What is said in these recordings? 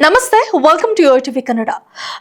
ನಮಸ್ತೆ welcome to your TV Kannada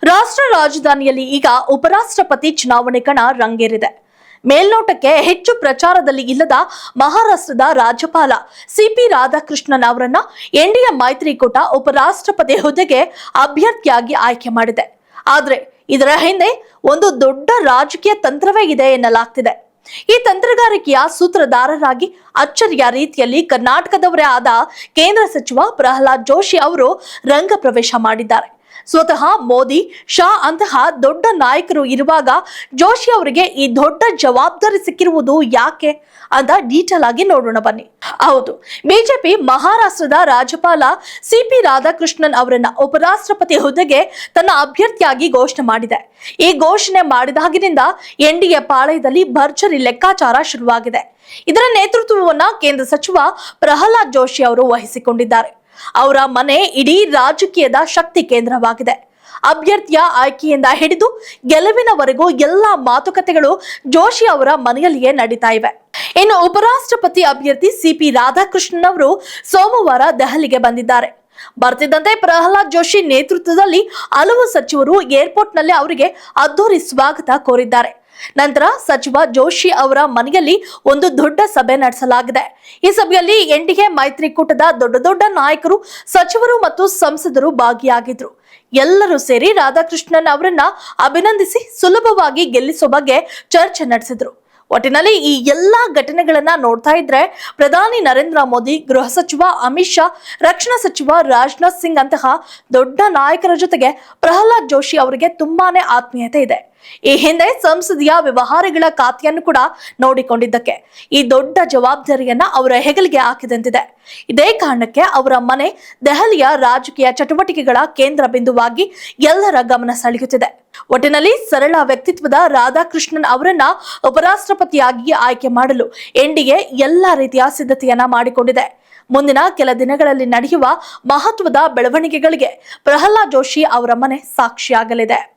ರಾಷ್ಟ್ರ ರಾಜಧಾನಿಯಲ್ಲಿ ಈಗ ಉಪರಾಷ್ಟ್ರಪತಿ ಚುನಾವಣೆ ಕಣ ರಂಗೇರಿದೆ. ಮೇಲ್ನೋಟಕ್ಕೆ ಹೆಚ್ಚು ಪ್ರಚಾರದಲ್ಲಿ ಇಲ್ಲದ ಮಹಾರಾಷ್ಟ್ರದ ರಾಜ್ಯಪಾಲ ಸಿಪಿ ರಾಧಾಕೃಷ್ಣನ್ ಅವರನ್ನ ಎನ್ಡಿಎ ಮೈತ್ರಿಕೂಟ ಉಪರಾಷ್ಟ್ರಪತಿ ಹುದ್ದೆಗೆ ಅಭ್ಯರ್ಥಿಯಾಗಿ ಆಯ್ಕೆ ಮಾಡಿದೆ. ಆದರೆ, ಇದರ ಹಿಂದೆ ಒಂದು ದೊಡ್ಡ ರಾಜಕೀಯ ತಂತ್ರವೇ ಇದೆ ಎನ್ನಲಾಗ್ತಿದೆ. ಈ ತಂತ್ರಗಾರಿಕೆಯ ಸೂತ್ರಧಾರರಾಗಿ ಅಚ್ಚರಿಯ ರೀತಿಯಲ್ಲಿ ಕರ್ನಾಟಕದವರೇ ಆದ ಕೇಂದ್ರ ಸಚಿವ ಪ್ರಹ್ಲಾದ್ ಜೋಶಿ ಅವರು ರಂಗ ಪ್ರವೇಶ ಮಾಡಿದ್ದಾರೆ. ಸ್ವತಃ ಮೋದಿ, ಶಾ ಅಂತಹ ದೊಡ್ಡ ನಾಯಕರು ಇರುವಾಗ ಜೋಶಿ ಅವರಿಗೆ ಈ ದೊಡ್ಡ ಜವಾಬ್ದಾರಿ ಸಿಕ್ಕಿರುವುದು ಯಾಕೆ? ಅಂತ ಡೀಟೇಲ್ ಆಗಿ ನೋಡೋಣ ಬನ್ನಿ. ಹೌದು, ಬಿಜೆಪಿ ಮಹಾರಾಷ್ಟ್ರದ ರಾಜ್ಯಪಾಲ ಸಿ ಪಿ ರಾಧಾಕೃಷ್ಣನ್ ಅವರನ್ನ ಉಪರಾಷ್ಟ್ರಪತಿ ಹುದ್ದೆಗೆ ತನ್ನ ಅಭ್ಯರ್ಥಿಯಾಗಿ ಘೋಷಣೆ ಮಾಡಿದೆ. ಈ ಘೋಷಣೆ ಮಾಡಿದಾಗಿನಿಂದ ಎನ್ಡಿಎ ಪಾಳಯದಲ್ಲಿ ಭರ್ಜರಿ ಲೆಕ್ಕಾಚಾರ ಶುರುವಾಗಿದೆ. ಇದರ ನೇತೃತ್ವವನ್ನ ಕೇಂದ್ರ ಸಚಿವ ಪ್ರಹ್ಲಾದ್ ಜೋಶಿ ಅವರು ವಹಿಸಿಕೊಂಡಿದ್ದಾರೆ. ಅವರ ಮನೆ ಇಡೀ ರಾಜಕೀಯದ ಶಕ್ತಿ ಕೇಂದ್ರವಾಗಿದೆ. ಅಭ್ಯರ್ಥಿಯ ಆಯ್ಕೆಯಿಂದ ಹಿಡಿದು ಗೆಲುವಿನವರೆಗೂ ಎಲ್ಲಾ ಮಾತುಕತೆಗಳು ಜೋಶಿ ಅವರ ಮನೆಯಲ್ಲಿಯೇ ನಡೀತಾ ಇವೆ. ಇನ್ನು ಉಪರಾಷ್ಟ್ರಪತಿ ಅಭ್ಯರ್ಥಿ ಸಿಪಿ ರಾಧಾಕೃಷ್ಣನ್ ಅವರು ಸೋಮವಾರ ದೆಹಲಿಗೆ ಬಂದಿದ್ದಾರೆ. ಬರ್ತಿದ್ದಂತೆ ಪ್ರಹ್ಲಾದ್ ಜೋಶಿ ನೇತೃತ್ವದಲ್ಲಿ ಹಲವು ಸಚಿವರು ಏರ್ಪೋರ್ಟ್ನಲ್ಲಿ ಅವರಿಗೆ ಅದ್ದೂರಿ ಸ್ವಾಗತ ಕೋರಿದ್ದಾರೆ. ನಂತರ ಸಚಿವ ಜೋಶಿ ಅವರ ಮನೆಯಲ್ಲಿ ಒಂದು ದೊಡ್ಡ ಸಭೆ ನಡೆಸಲಾಗಿದೆ. ಈ ಸಭೆಯಲ್ಲಿ ಎನ್ಡಿಎ ಮೈತ್ರಿಕೂಟದ ದೊಡ್ಡ ದೊಡ್ಡ ನಾಯಕರು, ಸಚಿವರು ಮತ್ತು ಸಂಸದರು ಭಾಗಿಯಾಗಿದ್ರು. ಎಲ್ಲರೂ ಸೇರಿ ರಾಧಾಕೃಷ್ಣನ್ ಅವರನ್ನ ಅಭಿನಂದಿಸಿ ಸುಲಭವಾಗಿ ಗೆಲ್ಲಿಸೋ ಬಗ್ಗೆ ಚರ್ಚೆ ನಡೆಸಿದ್ರು. ಒಟ್ಟಿನಲ್ಲಿ ಈ ಎಲ್ಲಾ ಘಟನೆಗಳನ್ನ ನೋಡ್ತಾ ಇದ್ರೆ ಪ್ರಧಾನಿ ನರೇಂದ್ರ ಮೋದಿ, ಗೃಹ ಸಚಿವ ಅಮಿತ್ ಶಾ, ರಕ್ಷಣಾ ಸಚಿವ ರಾಜನಾಥ್ ಸಿಂಗ್ ಅಂತಹ ದೊಡ್ಡ ನಾಯಕರ ಜೊತೆಗೆ ಪ್ರಹ್ಲಾದ್ ಜೋಶಿ ಅವರಿಗೆ ತುಂಬಾನೇ ಆತ್ಮೀಯತೆ ಇದೆ. ಈ ಹಿಂದೆ ಸಂಸದೀಯ ವ್ಯವಹಾರಗಳ ಖಾತೆಯನ್ನು ಕೂಡ ನೋಡಿಕೊಂಡಿದ್ದಕ್ಕೆ. ಈ ದೊಡ್ಡ ಜವಾಬ್ದಾರಿಯನ್ನ ಅವರ ಹೆಗಲಿಗೆ ಹಾಕಿದಂತಿದೆ. ಇದೇ ಕಾರಣಕ್ಕೆ ಅವರ ಮನೆ ದೆಹಲಿಯ ರಾಜಕೀಯ ಚಟುವಟಿಕೆಗಳ ಕೇಂದ್ರ ಬಿಂದುವಾಗಿ ಎಲ್ಲರ ಗಮನ ಸೆಳೆಯುತ್ತಿದೆ. ಒಟ್ಟಿನಲ್ಲಿ ಸರಳ ವ್ಯಕ್ತಿತ್ವದ ರಾಧಾಕೃಷ್ಣನ್ ಅವರನ್ನ ಉಪರಾಷ್ಟ್ರಪತಿಯಾಗಿ ಆಯ್ಕೆ ಮಾಡಲು ಎನ್ಡಿಎ ಎಲ್ಲಾ ರೀತಿಯ ಸಿದ್ಧತೆಯನ್ನ ಮಾಡಿಕೊಂಡಿದೆ. ಮುಂದಿನ ಕೆಲ ದಿನಗಳಲ್ಲಿ ನಡೆಯುವ ಮಹತ್ವದ ಬೆಳವಣಿಗೆಗಳಿಗೆ ಪ್ರಹ್ಲಾದ್ ಜೋಶಿ ಅವರ ಮನೆ ಸಾಕ್ಷಿಯಾಗಲಿದೆ.